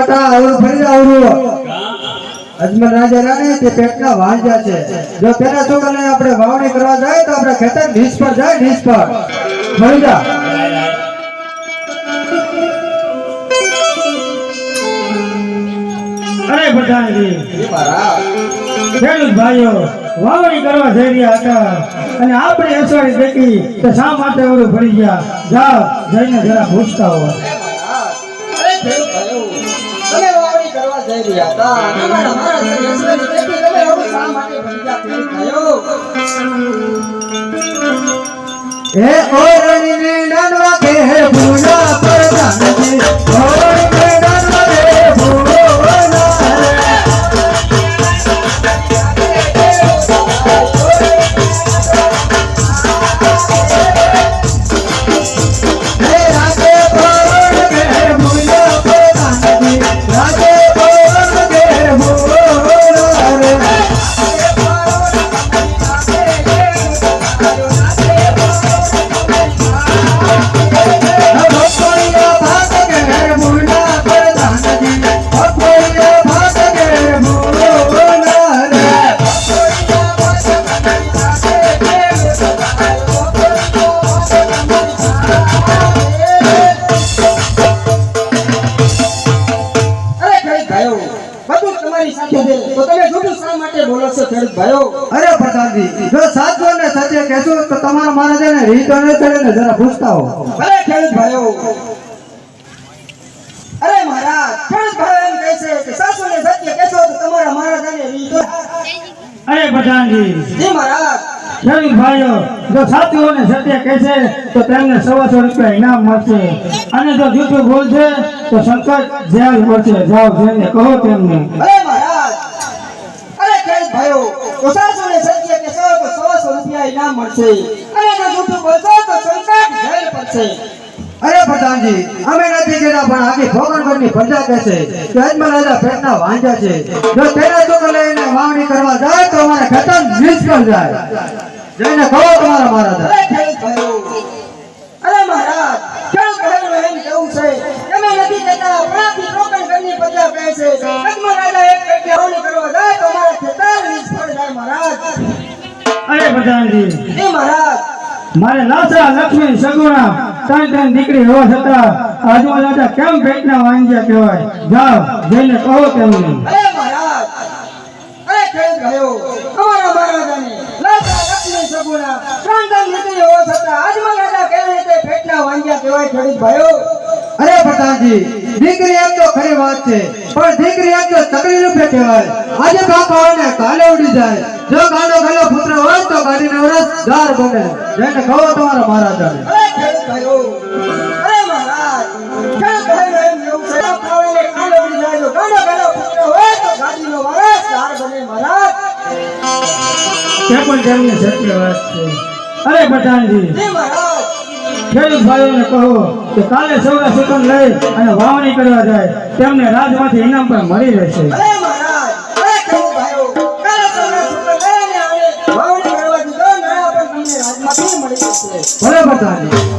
આવડું ફરી આવડું અજમલ રાજા રાણી તે પેટના વાંજા છે. જો તેના છોકરાને આપણે વાવણી કરવા જાય તો આપણે ખેતર નીચ જાય, નીચ પર. અરે પ્રધાનજી ખેડૂત ભાઈઓ, વાવણી કરવા જઈ રહ્યા હતા અને આપણે અસવાડી દેખી તો શા માટે ઓલું ભરી ગયા? જાઓ, જઈને જરા પૂછતા હો જઈ રહ્યા હતા. તમારા મહારાજની અસવારી દેખી તમે આવું શા માટે બની ગયા ખેડૂત ભાઈઓ? તમારી સાથે છે. તો તમે જૂઠું શા માટે બોલો છો ખેડૂત ભાઈઓ? અરે પ્રધાનજી જો સાચું ને સત્ય કહેશો તો તમારા મહારાજાને રીતો ન ચડે ને જરા પૂછતા હો. અરે ખેડૂત ભાઈઓ અરે મહારાજ ખેડૂત ભાઈઓ એમ કહે છે કે સાસુને સત્ય કહેશો તો તમારા મહારાજાને રીતો અરે પ્રધાનજી જી મહારાજ. ખેડૂત ભાઈઓ જો સાચુઓને સત્ય કહેશે તો તેમને સવાસો રૂપિયા ઇનામ મળશે. અને જો જૂઠું બોલશે તો સંકટ જેલ મળશે. જાઓ જઈને કહો તેમને અરે મહારાજ અરે ખેડૂત ભાઈઓ તો સાસુને સત્ય કહેશો તો સવાસો રૂપિયા મળશે અને જો જૂઠું બોલશો તો સંકટ જેલ પડશે. અરે પ્રધાનજી અમે નથી કહેતા પણ આખી ભોગણગઢની પ્રજા કહેશે કે અજમલ રાજા પેટના વાંજા છે. જો તેના છોકરા લઈને વાવણી કરવા જાય તો અમારે ખતમ નિષ્ફળ જાય. જઈને કહો તમારા મહારાજા. અરે ખેડૂત મહારાજ ભાઈઓનું એમ કેવું છે? તમે નથી કહેતા પણ અરે એ મહારાજ. મારે લાસા લક્ષ્મી સગુણા ત્રણ ત્રણ દીકરી હોવા છતાં આજુ દાદા કેમ પેટના વાંજ્યા કહેવાય? જાઓ જઈને કહો તેમને. અરે મહારાજ. અરે ખેડૂત ગયો. અમારા મહારાજાને લક્ષ્મી સગુણા ત્રણ ત્રણ દીકરી હોવા છતાં આજમલ રાજા કેવી રીતે પેટના વાંગ્યા કહેવાય ખેડૂત ભાઈઓ? અરે પ્રધાનજી દીકરી એમ તો ખરી વાત છે. પણ દીકરી એમ તો તકડી રૂપે કહેવાય. આજે બાપ આવે ને કાલે ઉડી જાય. જો કાનો ગલો પુત્ર હોય તો ગાડીને વરસ દાર બને. જેને કહો તમારા મહારાજાને. અરે મહારાજ. ખેડૂત ભાઈઓ એમ એવું છે. બાપ આવે ને કાલે ઉડી જાય જો ગાડો ગાડો પુત્ર હોય તો ગાડીનો વારસ દાર બને મહારાજ. તે પણ તેમની સત્ય વાત છે. અરે પ્રધાનજી જી મહારાજ. ખેડૂત ભાઈઓને કહો. કે કાલે સૌરા સુકન લઈ અને વાવણી કરવા જાય. તેમને રાજમાંથી ઇનામ પણ મળી રહેશે. બરાબર